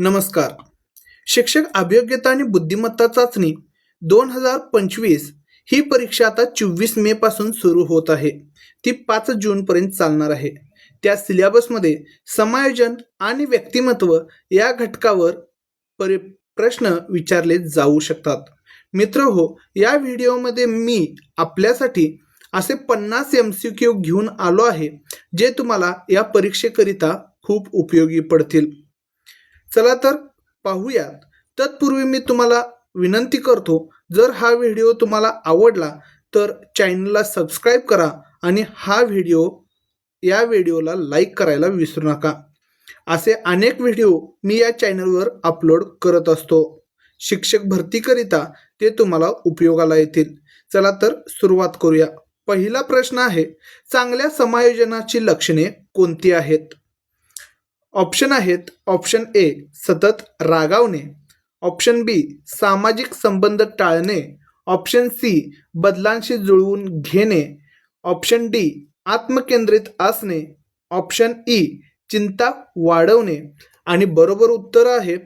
नमस्कार. शिक्षक अभियोग्यता आणि बुद्धिमत्ता चाचणी दोन हजार पंचवीस ही परीक्षा आता चोवीस मे पासून सुरू होत आहे. ती पाच जून पर्यंत चालणार आहे. त्या सिलेबसमध्ये समायोजन आणि व्यक्तिमत्व या घटकावर परि प्रश्न विचारले जाऊ शकतात. मित्र हो या व्हिडिओमध्ये मी आपल्यासाठी असे पन्नास एम सी क्यू घेऊन आलो आहे जे तुम्हाला या परीक्षेकरिता खूप उपयोगी पडतील. चला तर पाहूयात. तत्पूर्वी मी तुम्हाला विनंती करतो जर हा व्हिडिओ तुम्हाला आवडला तर चॅनलला सबस्क्राईब करा आणि हा व्हिडिओ या व्हिडिओला लाईक करायला विसरू नका. असे अनेक व्हिडिओ मी या चॅनलवर अपलोड करत असतो. शिक्षक भरतीकरिता ते तुम्हाला उपयोगाला येतील. चला तर सुरुवात करूया. पहिला प्रश्न आहे चांगल्या समायोजनाची लक्षणे कोणती आहेत? ऑप्शन आहेत ऑप्शन ए सतत रागावणे. ऑप्शन बी सामाजिक संबंध टाळणे. ऑप्शन सी बदलांशी जुळवून घेणे. ऑप्शन डी आत्मकेंद्रित असणे. ऑप्शन ई चिंता वाढवणे. आणि बरोबर उत्तर आहे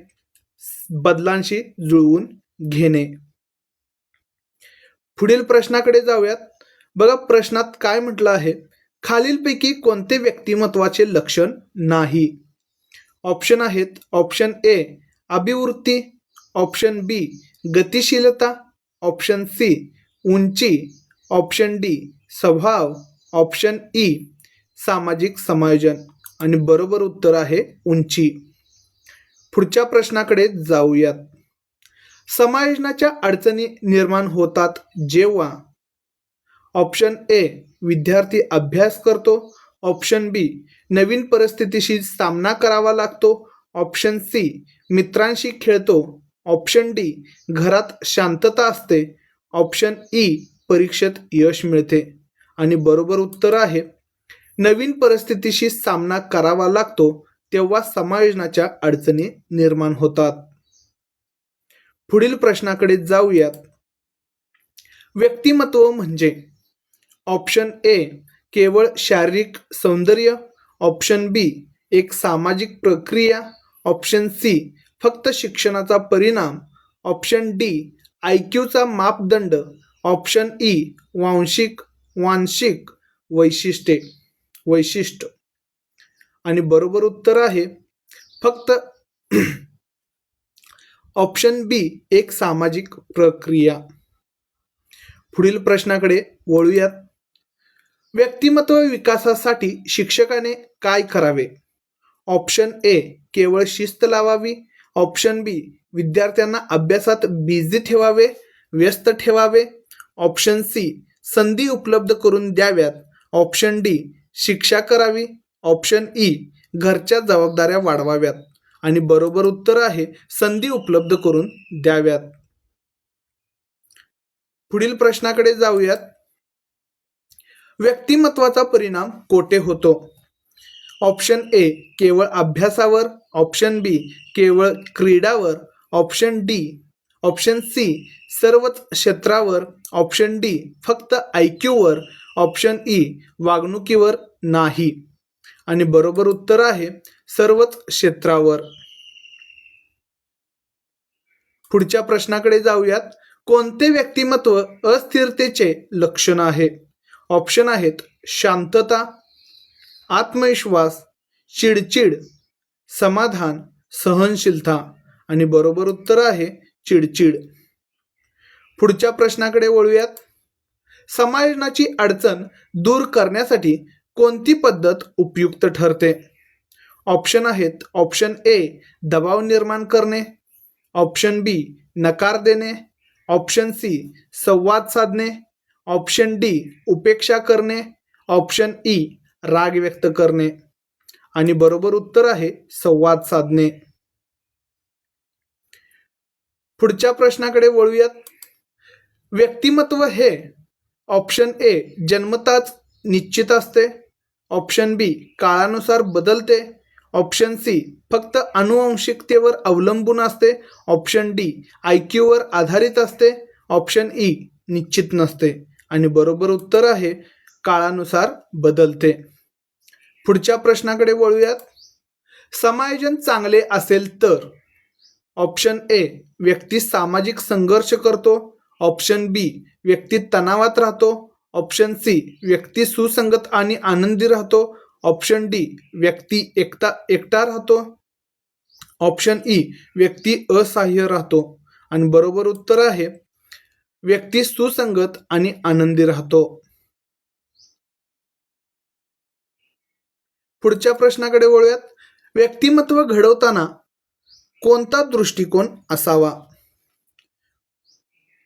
बदलांशी जुळवून घेणे. पुढील प्रश्नाकडे जाऊयात. बघा प्रश्नात काय म्हटलं आहे? खालीलपैकी कोणते व्यक्तिमत्वाचे लक्षण नाही? ऑप्शन आहेत. ऑप्शन ए अभिवृत्ती ऑप्शन बी गतिशीलता. ऑप्शन सी उंची. ऑप्शन डी स्वभाव. ऑप्शन ई सामाजिक समायोजन. आणि बरोबर उत्तर आहे उंची. पुढच्या प्रश्नाकडे जाऊयात. समायोजनाच्या अडचणी निर्माण होतात जेव्हा ऑप्शन ए विद्यार्थी अभ्यास करतो. ऑप्शन बी नवीन परिस्थितीशी सामना करावा लागतो. ऑप्शन सी मित्रांशी खेळतो. ऑप्शन डी घरात शांतता असते. ऑप्शन ई e, परीक्षेत यश मिळते. आणि बरोबर उत्तर आहे. नवीन परिस्थितीशी सामना करावा लागतो तेव्हा समायोजनाच्या अडचणी निर्माण होतात. पुढील प्रश्नाकडे जाऊयात. व्यक्तिमत्व म्हणजे? ऑप्शन ए केवळ शारीरिक सौंदर्य ऑप्शन बी एक सामाजिक प्रक्रिया. ऑप्शन सी फक्त शिक्षणाचा परिणाम. ऑप्शन डी आय क्यूचा मापदंड. ऑप्शन ई वांशिक वांशिक वैशिष्ट्ये वैशिष्ट्य. आणि बरोबर उत्तर आहे फक्त ऑप्शन बी एक सामाजिक प्रक्रिया. पुढील प्रश्नाकडे वळूयात. व्यक्तिमत्व विकासासाठी शिक्षकाने काय करावे? ऑप्शन ए केवळ शिस्त लावावी. ऑप्शन बी विद्यार्थ्यांना अभ्यासात बिझी ठेवावे व्यस्त ठेवावे. ऑप्शन सी संधी उपलब्ध करून द्याव्यात. ऑप्शन डी शिक्षा करावी. ऑप्शन ई घरच्या जबाबदाऱ्या वाढवाव्यात. आणि बरोबर उत्तर आहे संधी उपलब्ध करून द्याव्यात. पुढील प्रश्नाकडे जाऊयात. व्यक्तिमत्वाचा परिणाम कोठे होतो? ऑप्शन ए केवळ अभ्यासावर. ऑप्शन बी केवळ क्रीडावर. ऑप्शन डी ऑप्शन सी सर्वच क्षेत्रावर. ऑप्शन डी फक्त आय क्यूवर. ऑप्शन ई वागणुकीवर नाही. आणि बरोबर उत्तर आहे सर्वच क्षेत्रावर. पुढच्या प्रश्नाकडे जाऊयात. कोणते व्यक्तिमत्व अस्थिरतेचे लक्षण आहे? ऑप्शन आहेत शांतता आत्मविश्वास चिडचिड समाधान सहनशीलता आणि बरोबर उत्तर आहे चिडचिड. पुढच्या प्रश्नाकडे वळूयात. समायोजनाची अडचण दूर करण्यासाठी कोणती पद्धत उपयुक्त ठरते? ऑप्शन आहेत ऑप्शन ए दबाव निर्माण करणे. ऑप्शन बी नकार देणे. ऑप्शन सी संवाद साधणे. ऑप्शन डी उपेक्षा करणे. ऑप्शन ई राग व्यक्त करणे. आणि बरोबर उत्तर आहे संवाद साधणे. पुढच्या प्रश्नाकडे वळूयात. व्यक्तिमत्व हे ऑप्शन ए जन्मताच निश्चित असते. ऑप्शन बी काळानुसार बदलते. ऑप्शन सी फक्त अनुवंशिकतेवर अवलंबून असते. ऑप्शन डी आय क्यूवर आधारित असते. ऑप्शन ई निश्चित नसते. आणि बरोबर उत्तर आहे काळानुसार बदलते. पुढच्या प्रश्नाकडे वळूयात. समायोजन चांगले असेल तर ऑप्शन ए व्यक्ती सामाजिक संघर्ष करतो. ऑप्शन बी व्यक्ती तणावात राहतो. ऑप्शन सी व्यक्ती सुसंगत आणि आनंदी राहतो. ऑप्शन डी व्यक्ती एकता एकटा राहतो. ऑप्शन ई व्यक्ती असहाय्य राहतो. आणि बरोबर उत्तर आहे व्यक्ती सुसंगत आणि आनंदी राहतो. पुढच्या प्रश्नाकडे वळूयात. व्यक्तिमत्व घडवताना कोणता दृष्टिकोन असावा?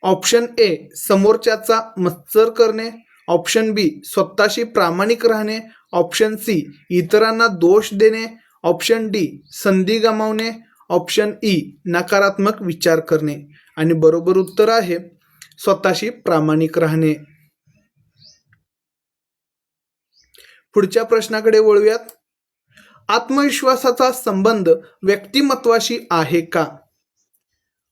ऑप्शन ए समोरच्याचा मत्सर करणे. ऑप्शन बी स्वतःशी प्रामाणिक राहणे. ऑप्शन सी इतरांना दोष देणे. ऑप्शन डी संधी गमावणे. ऑप्शन ई नकारात्मक विचार करणे. आणि बरोबर उत्तर आहे स्वतःशी प्रामाणिक राहणे. पुढच्या प्रश्नाकडे वळूयात. आत्मविश्वासाचा संबंध व्यक्तिमत्वाशी आहे का?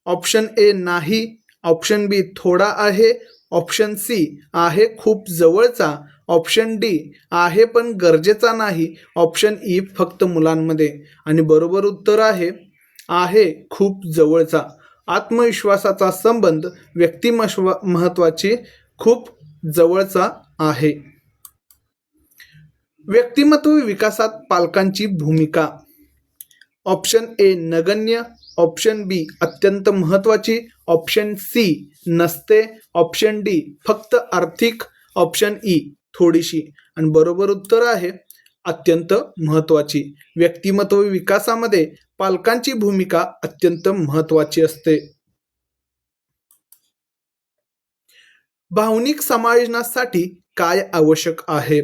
ऑप्शन ए नाही ऑप्शन बी थोडा आहे ऑप्शन सी आहे खूप जवळचा ऑप्शन डी आहे पण गरजेचा नाही ऑप्शन ई फक्त मुलांमध्ये. आणि बरोबर उत्तर आहे आहे खूप जवळचा. आत्मविश्वासाचा संबंध व्यक्तिमत्व महत्त्वाची खूप जवळचा आहे. व्यक्तिमत्व विकासात पालकांची भूमिका. ऑप्शन ए नगण्य. ऑप्शन बी अत्यंत महत्वाची. ऑप्शन सी नसते. ऑप्शन डी फक्त आर्थिक. ऑप्शन ई थोडीशी. आणि बरोबर उत्तर आहे अत्यंत महत्वाची व्यक्तिमत्व विकासामध्ये पालकांची भूमिका अत्यंत महत्वाची असते. भावनिक समायोजनासाठी काय आवश्यक आहे?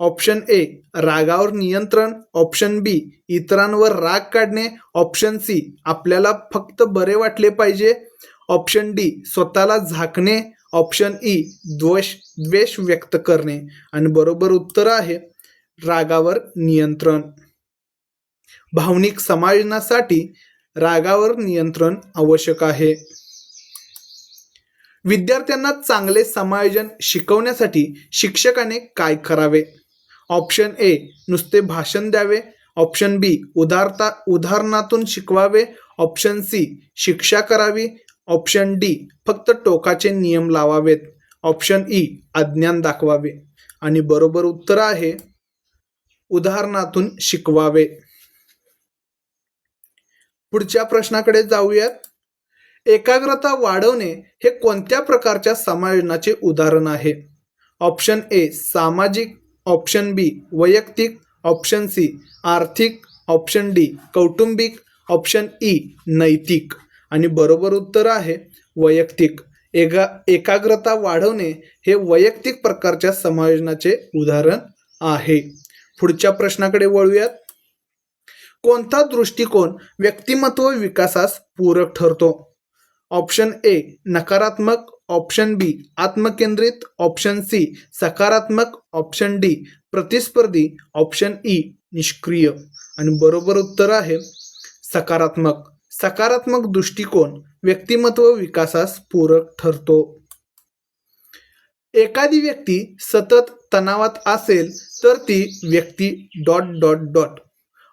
ऑप्शन ए रागावर नियंत्रण. ऑप्शन बी इतरांवर राग काढणे. ऑप्शन सी आपल्याला फक्त बरे वाटले पाहिजे. ऑप्शन डी स्वतःला झाकणे. ऑप्शन ई द्वेष द्वेष व्यक्त करणे. आणि बरोबर उत्तर आहे रागावर नियंत्रण. भावनिक समायोजनासाठी रागावर नियंत्रण आवश्यक आहे. विद्यार्थ्यांना चांगले समायोजन शिकवण्यासाठी शिक्षकाने काय करावे? ऑप्शन ए नुसते भाषण द्यावे. ऑप्शन बी उदारता उदाहरणातून शिकवावे. ऑप्शन सी शिक्षा करावी. ऑप्शन डी फक्त टोकाचे नियम लावावेत. ऑप्शन ई अज्ञान दाखवावे. आणि बरोबर उत्तर आहे उदाहरणातून शिकवावे. पुढच्या प्रश्नाकडे जाऊयात. एकाग्रता वाढवणे हे कोणत्या प्रकारच्या समायोजनाचे उदाहरण आहे? ऑप्शन ए सामाजिक ऑप्शन बी वैयक्तिक ऑप्शन सी आर्थिक ऑप्शन डी कौटुंबिक ऑप्शन ई नैतिक. आणि बरोबर उत्तर आहे वैयक्तिक. एका एकाग्रता वाढवणे हे वैयक्तिक प्रकारच्या समायोजनाचे उदाहरण आहे. पुढच्या प्रश्नाकडे वळूयात. कोणता दृष्टिकोन व्यक्तिमत्व विकासास पूरक ठरतो? ऑप्शन ए नकारात्मक. ऑप्शन बी आत्मकेंद्रित. ऑप्शन सी सकारात्मक. ऑप्शन डी प्रतिस्पर्धी. ऑप्शन ई निष्क्रिय. आणि बरोबर उत्तर आहे सकारात्मक. सकारात्मक दृष्टिकोन व्यक्तिमत्व विकासास पूरक ठरतो. एखादी व्यक्ती सतत तणावात असेल तर ती व्यक्ती dot dot dot.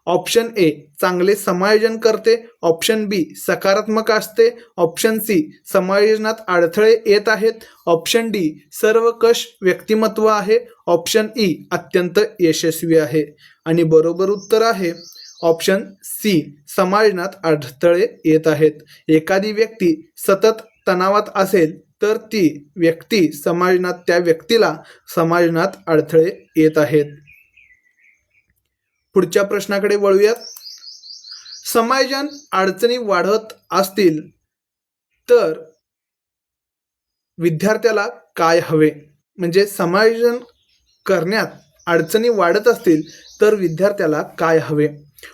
Option A चांगले समायोजन करते. ऑप्शन बी सकारात्मक असते. ऑप्शन सी समायोजनात अडथळे येत आहेत. ऑप्शन डी सर्व कश व्यक्तिमत्व आहे. ऑप्शन ई अत्यंत यशस्वी आहे. आणि बरोबर उत्तर आहे. ऑप्शन सी समायोजनात अडथळे येत आहेत. एखादी व्यक्ती सतत तणावात असेल तर ती व्यक्ती समाजनात त्या व्यक्तीला समाजनात अडथळे येत आहेत. पुढच्या प्रश्नाकडे वळूयात. समायोजन अडचणी वाढत असतील तर विद्यार्थ्याला काय हवे? म्हणजे समायोजन करण्यात अडचणी वाढत असतील तर विद्यार्थ्याला काय हवे?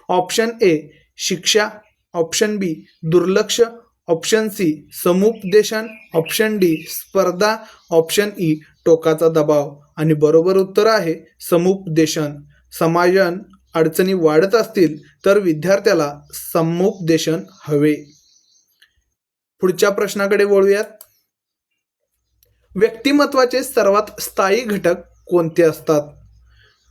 ऑप्शन ए शिक्षा. ऑप्शन बी दुर्लक्ष. ऑप्शन सी समुपदेशन. ऑप्शन डी स्पर्धा. ऑप्शन ई टोकाचा दबाव. आणि बरोबर उत्तर आहे समुपदेशन. समायोजन अडचणी वाढत असतील तर विद्यार्थ्याला समुपदेशन हवे. पुढच्या प्रश्नाकडे वळूयात. व्यक्तिमत्वाचे सर्वात स्थायी घटक कोणते असतात?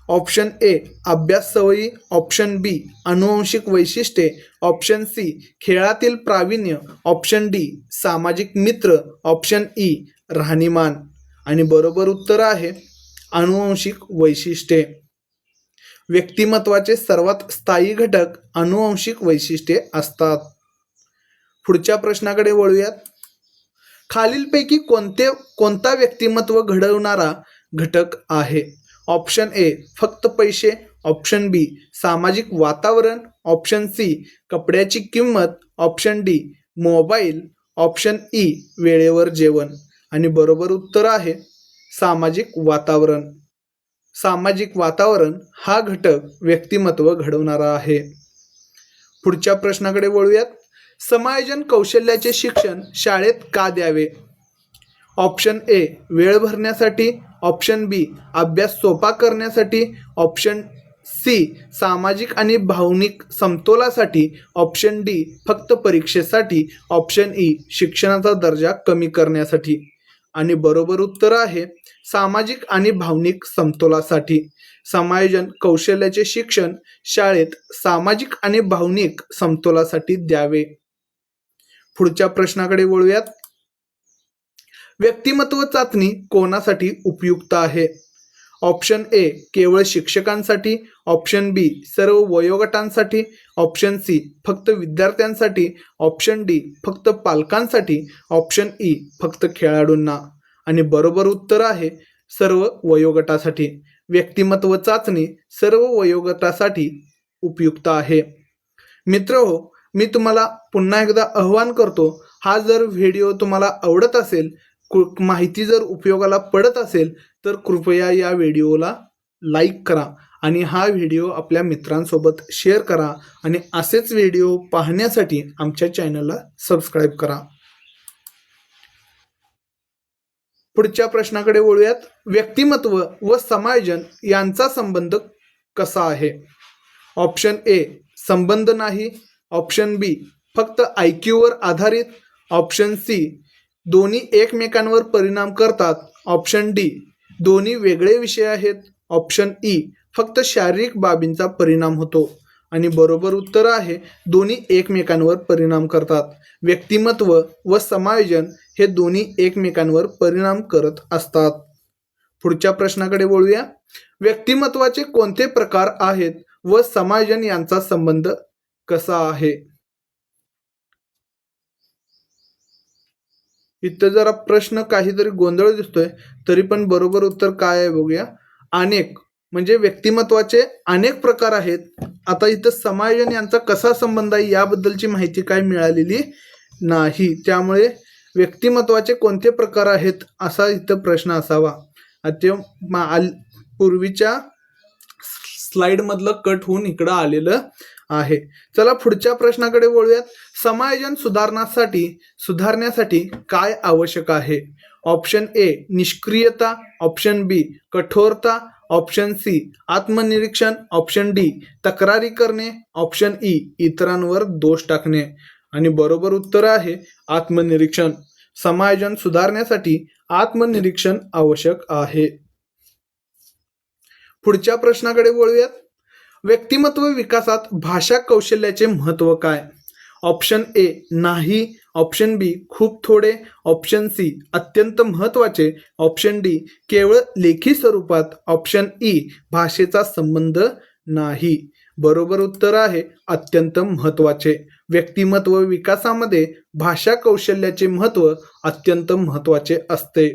ऑप्शन ए अभ्यास सवयी. ऑप्शन बी अनुवंशिक वैशिष्ट्ये. ऑप्शन सी खेळातील प्रावीण्य. ऑप्शन डी सामाजिक मित्र. ऑप्शन ई राहणीमान. आणि बरोबर उत्तर आहे अनुवंशिक वैशिष्ट्ये. व्यक्तिमत्वाचे सर्वात स्थायी घटक अनुवंशिक वैशिष्ट्ये असतात. पुढच्या प्रश्नाकडे वळूयात. खालीलपैकी कोणते कोणता व्यक्तिमत्व घडवणारा घटक आहे? ऑप्शन ए फक्त पैसे ऑप्शन बी सामाजिक वातावरण ऑप्शन सी कपड्याची किंमत option D mobile option E वेळेवर जेवण. आणि बरोबर उत्तर आहे सामाजिक वातावरण. सामाजिक वातावरण हा घटक व्यक्तिमत्व घडवणारा आहे. पुढच्या प्रश्नाकडे वळूयात. समायोजन कौशल्याचे शिक्षण शाळेत का द्यावे? ऑप्शन ए वेळ भरण्यासाठी ऑप्शन बी अभ्यास सोपा करण्यासाठी ऑप्शन सी सामाजिक आणि भावनिक समतोलासाठी ऑप्शन डी फक्त परीक्षेसाठी ऑप्शन ई शिक्षणाचा दर्जा कमी करण्यासाठी. आणि बरोबर उत्तर आहे सामाजिक आणि भावनिक समतोलासाठी. समायोजन कौशल्याचे शिक्षण शाळेत सामाजिक आणि भावनिक समतोलासाठी द्यावे. पुढच्या प्रश्नाकडे वळूयात. व्यक्तिमत्व चाचणी कोणासाठी उपयुक्त आहे? ऑप्शन ए केवळ शिक्षकांसाठी. Option be serve वयोगटांसाठी. Option C फक्त विद्यार्थ्यांसाठी. ऑप्शन डी फक्त पालकांसाठी. ऑप्शन ई फक्त खेळाडूंना. आणि बरोबर उत्तर आहे सर्व वयोगटासाठी. व्यक्तिमत्व चाचणी सर्व वयोगटासाठी उपयुक्त आहे. मित्र हो मी तुम्हाला पुन्हा एकदा आव्हान करतो हा जर व्हिडिओ तुम्हाला आवडत असेल माहिती जर उपयोगाला पडत असेल तर कृपया या व्हिडिओला लाईक करा आणि हा व्हिडिओ आपल्या मित्रांसोबत शेअर करा आणि असेच व्हिडिओ पाहण्यासाठी आमच्या चॅनलला सबस्क्राईब करा. पुढच्या प्रश्नाकडे वळूयात. व्यक्तिमत्व व समायोजन यांचा संबंध कसा आहे? ऑप्शन ए संबंध नाही. ऑप्शन बी फक्त आय क्यूवर आधारित. ऑप्शन सी दोन्ही एकमेकांवर परिणाम करतात. ऑप्शन डी दोन्ही वेगळे विषय आहेत. Option E e. फक्त शारीरिक बाबींचा परिणाम होतो. आणि बरोबर उत्तर आहे दोन्ही एकमेकांवर परिणाम करतात. व्यक्तिमत्व व समायोजन हे दोन्ही एकमेकांवर परिणाम करत असतात. पुढच्या प्रश्नाकडे बोलूया व्यक्तिमत्वाचे कोणते प्रकार आहेत व समायोजन यांचा संबंध कसा आहे? इथं जरा प्रश्न काहीतरी गोंधळ दिसतोय तरी पण बरोबर उत्तर काय आहे बघूया. अनेक म्हणजे व्यक्तिमत्वाचे अनेक प्रकार आहेत. आता इथं समायोजन यांचा कसा संबंध आहे याबद्दलची माहिती काय मिळालेली नाही. त्यामुळे व्यक्तिमत्वाचे कोणते प्रकार आहेत असा इथं प्रश्न असावा. ते मा- आल- पूर्वीच्या स्लाइडमधलं कट होऊन इकडं आलेलं आहे. चला पुढच्या प्रश्नाकडे वळूयात. समायोजन सुधारण्यासाठी सुधारण्यासाठी काय आवश्यक आहे? ऑप्शन ए निष्क्रियता. ऑप्शन बी कठोरता. ऑप्शन सी आत्मनिरीक्षण. ऑप्शन डी तक्रारी करणे. ऑप्शन ई इतरांवर दोष टाकणे. आणि बरोबर उत्तर आहे आत्मनिरीक्षण. समायोजन सुधारण्यासाठी आत्मनिरीक्षण आवश्यक आहे. पुढच्या प्रश्नाकडे वळूयात. व्यक्तिमत्व विकासात भाषा कौशल्याचे महत्त्व काय? ऑप्शन ए नाही. ऑप्शन बी खूप थोडे. ऑप्शन सी अत्यंत महत्त्वाचे. ऑप्शन डी केवळ लेखी स्वरूपात. ऑप्शन ई भाषेचा संबंध नाही. बरोबर उत्तर आहे अत्यंत महत्त्वाचे. व्यक्तिमत्व विकासामध्ये भाषा कौशल्याचे महत्त्व अत्यंत महत्त्वाचे असते.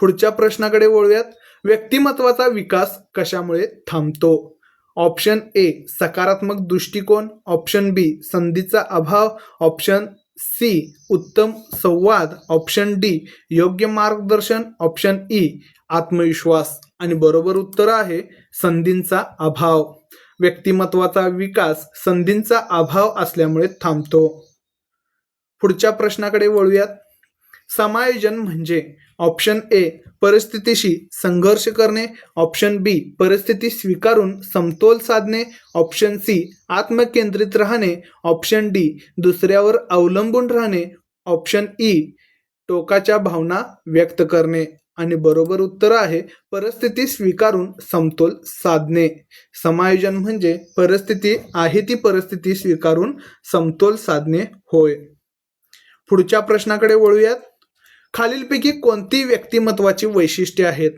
पुढच्या प्रश्नाकडे वळूयात. व्यक्तिमत्वाचा विकास कशामुळे थांबतो? ऑप्शन ए सकारात्मक दृष्टिकोन. ऑप्शन बी संधीचा अभाव. ऑप्शन सी उत्तम संवाद. ऑप्शन डी योग्य मार्गदर्शन. ऑप्शन ई आत्मविश्वास. आणि बरोबर उत्तर आहे संधींचा अभाव. व्यक्तिमत्वाचा विकास संधींचा अभाव असल्यामुळे थांबतो. पुढच्या प्रश्नाकडे वळूयात. समायोजन म्हणजे ऑप्शन ए परिस्थितीशी संघर्ष करणे. ऑप्शन बी परिस्थिती स्वीकारून समतोल साधणे. ऑप्शन सी आत्मकेंद्रित राहणे. ऑप्शन डी दुसऱ्यावर अवलंबून राहणे. ऑप्शन ई टोकाच्या भावना व्यक्त करणे. आणि बरोबर उत्तर आहे परिस्थिती स्वीकारून समतोल साधणे. समायोजन म्हणजे परिस्थिती आहे ती परिस्थिती स्वीकारून समतोल साधणे होय. पुढच्या प्रश्नाकडे वळूयात. खालीलपैकी कोणती व्यक्तिमत्वाची वैशिष्ट्ये आहेत?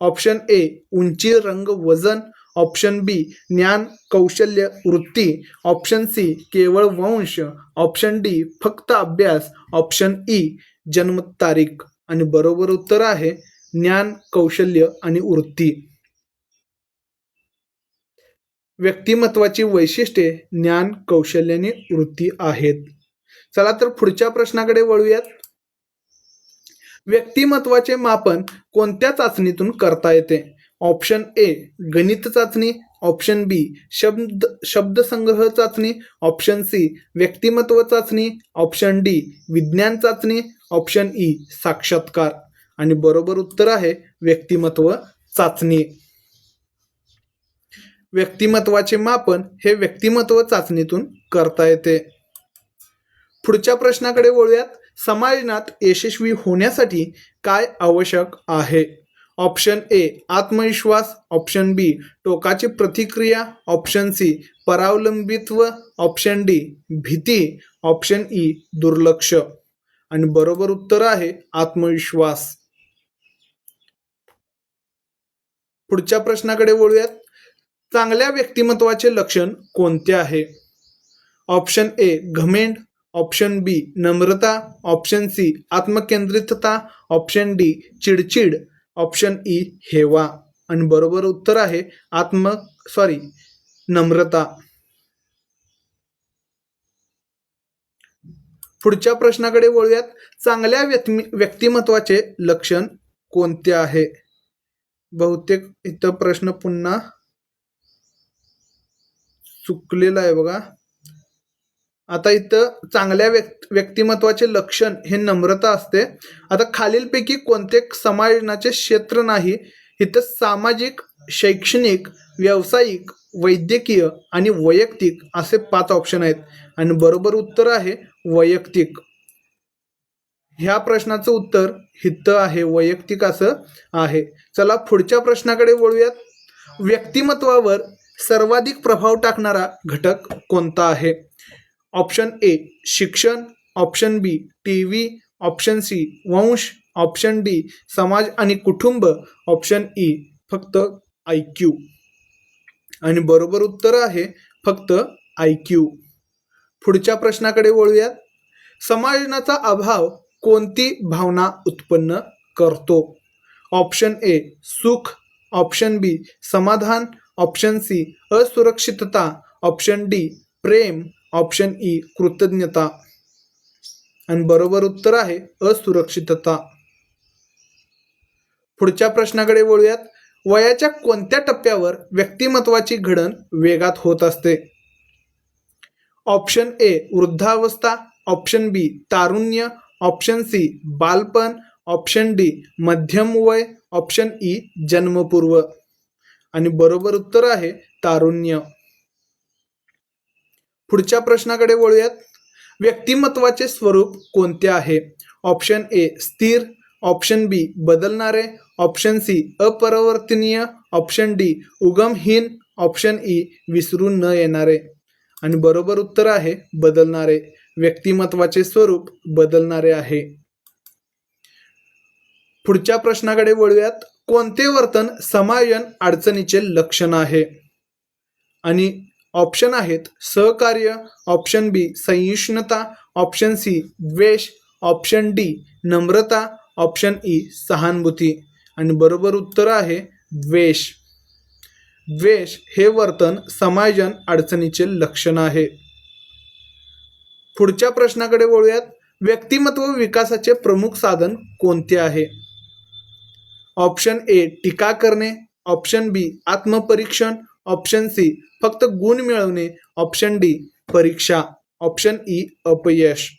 ऑप्शन ए उंची रंग वजन. ऑप्शन बी ज्ञान कौशल्य वृत्ती. ऑप्शन सी केवळ वंश. ऑप्शन डी फक्त अभ्यास. ऑप्शन ई जन्मतारीख. आणि बरोबर उत्तर आहे ज्ञान कौशल्य आणि वृत्ती. व्यक्तिमत्वाची वैशिष्ट्ये ज्ञान कौशल्य आणि वृत्ती आहेत. चला तर पुढच्या प्रश्नाकडे वळूयात. व्यक्तिमत्वाचे मापन कोणत्या चाचणीतून करता येते? ऑप्शन ए गणित चाचणी. ऑप्शन बी शब्द शब्दसंग्रह चाचणी. ऑप्शन सी व्यक्तिमत्व चाचणी. ऑप्शन डी विज्ञान चाचणी. ऑप्शन ई साक्षात्कार. आणि बरोबर उत्तर आहे व्यक्तिमत्व चाचणी. व्यक्तिमत्वाचे मापन हे व्यक्तिमत्व चाचणीतून करता येते. पुढच्या प्रश्नाकडे वळूयात. समाजनात यशस्वी होण्यासाठी काय आवश्यक आहे? ऑप्शन ए आत्मविश्वास. ऑप्शन बी टोकाची प्रतिक्रिया. ऑप्शन सी परावलंबित्व. ऑप्शन डी भीती. ऑप्शन ई दुर्लक्ष. आणि बरोबर उत्तर आहे आत्मविश्वास. पुढच्या प्रश्नाकडे वळूयात. चांगल्या व्यक्तिमत्वाचे लक्षण कोणते आहे? ऑप्शन ए घमेंड. ऑप्शन बी नम्रता. ऑप्शन सी आत्मकेंद्रितता. ऑप्शन डी चिडचिड. ऑप्शन ई हेवा. आणि बरोबर उत्तर आहे आत्म सॉरी नम्रता. पुढच्या प्रश्नाकडे वळूयात. चांगल्या व्यक्तिमत्वाचे लक्षण कोणते आहे? बहुतेक इथं प्रश्न पुन्हा चुकलेला आहे बघा. आता इथं चांगल्या व्यक् व्यक्तिमत्वाचे लक्षण हे नम्रता असते. आता खालीलपैकी कोणते समायोजनाचे क्षेत्र नाही इथं सामाजिक शैक्षणिक व्यावसायिक वैद्यकीय आणि वैयक्तिक असे पाच ऑप्शन आहेत. आणि बरोबर उत्तर आहे वैयक्तिक. ह्या प्रश्नाचं उत्तर हित आहे वैयक्तिक असं आहे. चला पुढच्या प्रश्नाकडे वळूयात. व्यक्तिमत्वावर सर्वाधिक प्रभाव टाकणारा घटक कोणता आहे? ऑप्शन ए शिक्षण. Option B T V. Option C वंश. ऑप्शन डी समाज आणि कुटुंब. ऑप्शन ई फक्त आय क्यू. आणि बरोबर उत्तर आहे फक्त आय क्यू. पुढच्या प्रश्नाकडे वळूयात. समाजनाचा अभाव कोणती भावना उत्पन्न करतो? ऑप्शन ए सुख. ऑप्शन बी समाधान. ऑप्शन सी असुरक्षितता. ऑप्शन डी प्रेम. ऑप्शन ई कृतज्ञता. आणि बरोबर उत्तर आहे असुरक्षितता. पुढच्या प्रश्नाकडे वळूयात. वयाच्या कोणत्या टप्प्यावर व्यक्तिमत्वाची घडण वेगात होत असते? ऑप्शन ए वृद्धावस्था. ऑप्शन बी तारुण्य. ऑप्शन सी बालपण. ऑप्शन डी मध्यम वय. ऑप्शन ई जन्मपूर्व. आणि बरोबर उत्तर आहे तारुण्य. पुढच्या प्रश्नाकडे वळूयात. व्यक्तिमत्वाचे स्वरूप कोणते आहे? ऑप्शन ए स्थिर. ऑप्शन बी बदलणारे. ऑप्शन सी अपरिवर्तनीय. ऑप्शन डी उगमहीन. ऑप्शन ई e, विसरून न येणारे. आणि बरोबर उत्तर आहे बदलणारे. व्यक्तिमत्वाचे स्वरूप बदलणारे आहे. पुढच्या प्रश्नाकडे वळूयात. कोणते वर्तन समायन अडचणीचे लक्षण आहे? आणि ऑप्शन आहेत सहकार्य ऑप्शन बी सहिष्णुता ऑप्शन सी द्वेष ऑप्शन डी नम्रता ऑप्शन ई सहानुभूती. आणि बरोबर उत्तर आहे द्वेष. द्वेष हे वर्तन समायोजन अडचणीचे लक्षण आहे. पुढच्या प्रश्नाकडे वळूयात. व्यक्तिमत्व विकासाचे प्रमुख साधन कोणते आहे? ऑप्शन ए टीका करणे ऑप्शन बी आत्मपरीक्षण ऑप्शन सी फक्त गुण मिळवणे. ऑप्शन डी परीक्षा. ऑप्शन ई अपयश.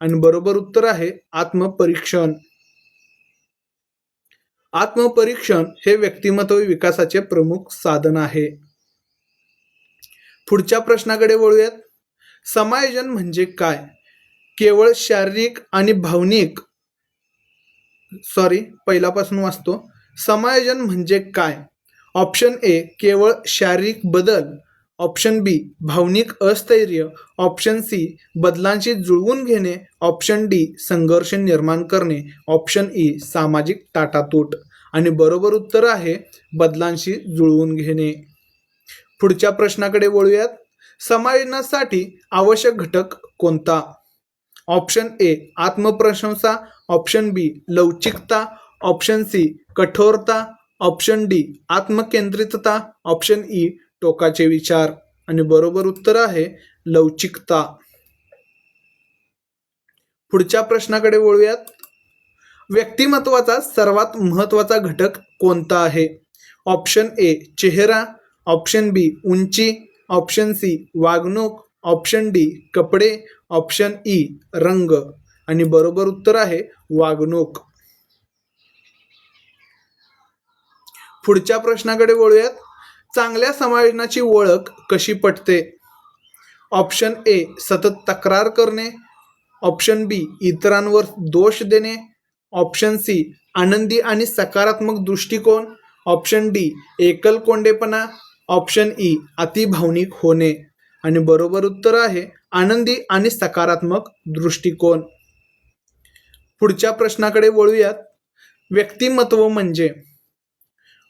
आणि बरोबर उत्तर आहे आत्मपरीक्षण. आत्मपरीक्षण हे व्यक्तिमत्व विकासाचे प्रमुख साधन आहे. पुढच्या प्रश्नाकडे वळूयात. समायोजन म्हणजे काय? केवळ शारीरिक आणि भावनिक सॉरी पहिल्यापासून वाचतो. समायोजन म्हणजे काय? ऑप्शन ए केवळ शारीरिक बदल. ऑप्शन बी भावनिक अस्थैर्य. ऑप्शन सी बदलांशी जुळवून घेणे. ऑप्शन डी संघर्ष निर्माण करणे. ऑप्शन ई सामाजिक ताटातूट. आणि बरोबर उत्तर आहे बदलांशी जुळवून घेणे. पुढच्या प्रश्नाकडे वळूयात. समायोजनासाठी आवश्यक घटक कोणता? Option A आत्मप्रशंसा. ऑप्शन बी लवचिकता. ऑप्शन सी कठोरता. ऑप्शन डी आत्मकेंद्रितता. ऑप्शन ई टोकाचे विचार. आणि बरोबर उत्तर आहे लवचिकता. पुढच्या प्रश्नाकडे वळूयात. व्यक्तिमत्वाचा सर्वात महत्त्वाचा घटक कोणता आहे? ऑप्शन ए चेहरा. ऑप्शन बी उंची. ऑप्शन सी वागणूक. ऑप्शन डी कपडे. ऑप्शन ई रंग. आणि बरोबर उत्तर आहे वागणूक. पुढच्या प्रश्नाकडे वळूयात. चांगल्या समायोजनाची ओळख कशी पटते? ऑप्शन ए सतत तक्रार करणे. ऑप्शन बी इतरांवर दोष देणे. ऑप्शन सी आनंदी आणि सकारात्मक दृष्टिकोन. ऑप्शन डी एकल कोंडेपणा. ऑप्शन ई अतिभावनिक होणे. आणि बरोबर उत्तर आहे आनंदी आणि सकारात्मक दृष्टिकोन. पुढच्या प्रश्नाकडे वळूयात. व्यक्तिमत्व म्हणजे?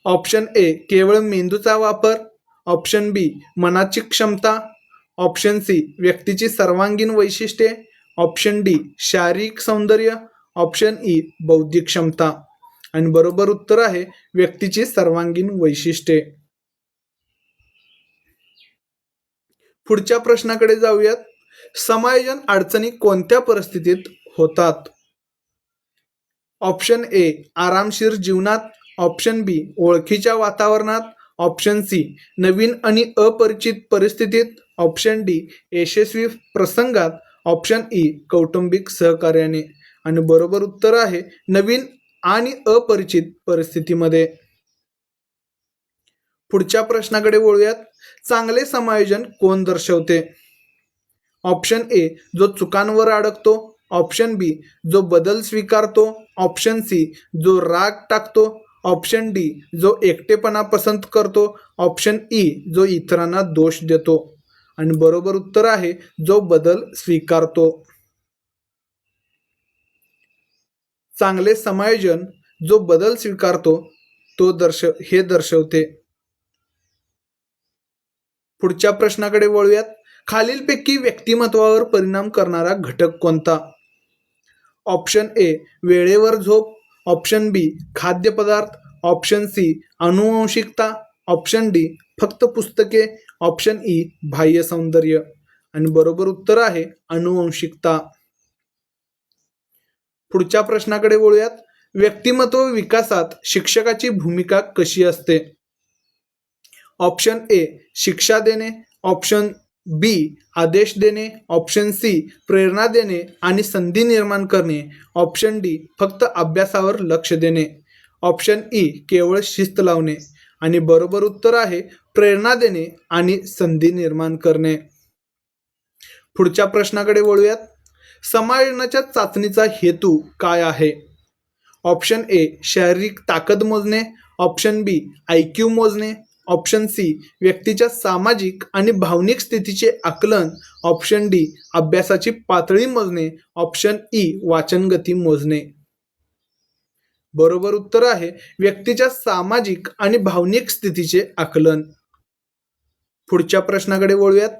ऑप्शन ए केवळ मेंदूचा वापर. ऑप्शन बी मनाची क्षमता. ऑप्शन सी व्यक्तीची सर्वांगीण वैशिष्ट्ये. ऑप्शन डी शारीरिक सौंदर्य. ऑप्शन ई बौद्धिक क्षमता. आणि बरोबर उत्तर आहे व्यक्तीची सर्वांगीण वैशिष्ट्ये. पुढच्या प्रश्नाकडे जाऊयात. समायोजन अडचणी कोणत्या परिस्थितीत होतात? ऑप्शन ए आरामशीर जीवनात. ऑप्शन बी ओळखीच्या वातावरणात. ऑप्शन सी नवीन आणि अपरिचित परिस्थितीत. ऑप्शन डी यशस्वी प्रसंगात. ऑप्शन ई कौटुंबिक सहकार्याने. आणि बरोबर उत्तर आहे नवीन आणि अपरिचित परिस्थितीमध्ये. पुढच्या प्रश्नाकडे वळूयात. चांगले समायोजन कोण दर्शवते? ऑप्शन ए जो चुकांवर अडकतो. ऑप्शन बी जो बदल स्वीकारतो. ऑप्शन सी जो राग टाकतो. ऑप्शन डी जो एकटेपणा पसंत करतो. ऑप्शन ई जो इतरांना दोष देतो. आणि बरोबर उत्तर आहे जो बदल स्वीकारतो. चांगले समायोजन जो बदल स्वीकारतो तो दर्श हे दर्शवते. पुढच्या प्रश्नाकडे वळूयात. खालीलपैकी व्यक्तिमत्वावर परिणाम करणारा घटक कोणता? ऑप्शन ए वेळेवर झोप. ऑप्शन बी खाद्यपदार्थ. ऑप्शन सी अनुवंशिकता. ऑप्शन डी फक्त पुस्तके. ऑप्शन ई बाह्य सौंदर्य. आणि बरोबर उत्तर आहे अनुवंशिकता. पुढच्या प्रश्नाकडे वळूयात. व्यक्तिमत्व विकासात शिक्षकाची भूमिका कशी असते? ऑप्शन ए शिक्षा देणे. ऑप्शन बी आदेश देणे ऑप्शन सी प्रेरणा देणे आणि संधी निर्माण करणे. ऑप्शन डी फक्त अभ्यासावर लक्ष देणे. ऑप्शन ई e, केवळ शिस्त लावणे. आणि बरोबर उत्तर आहे प्रेरणा देणे आणि संधी निर्माण करणे. पुढच्या प्रश्नाकडे वळूयात. समायोजनाच्या चाचणीचा हेतू काय आहे? ऑप्शन ए शारीरिक ताकद मोजणे. ऑप्शन बी आय क्यू मोजणे. ऑप्शन सी व्यक्तीच्या सामाजिक आणि भावनिक स्थितीचे आकलन. ऑप्शन डी अभ्यासाची पातळी मोजणे. ऑप्शन ई वाचन गती मोजणे. बरोबर उत्तर आहे व्यक्तीच्या सामाजिक आणि भावनिक स्थितीचे आकलन. पुढच्या प्रश्नाकडे वळूयात.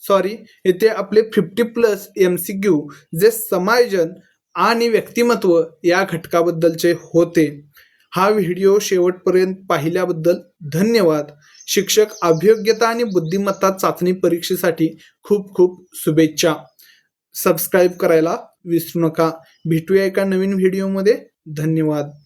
सॉरी येथे आपले fifty plus M C Q जे समायोजन आणि व्यक्तिमत्व या घटकाबद्दलचे होते. हा व्हिडिओ शेवटपर्यंत पाहिल्याबद्दल धन्यवाद. शिक्षक अभियोग्यता आणि बुद्धिमत्ता चाचणी परीक्षेसाठी खूप खूप शुभेच्छा. सबस्क्राईब करायला विसरू नका. भेटूया एका नवीन व्हिडिओमध्ये. धन्यवाद.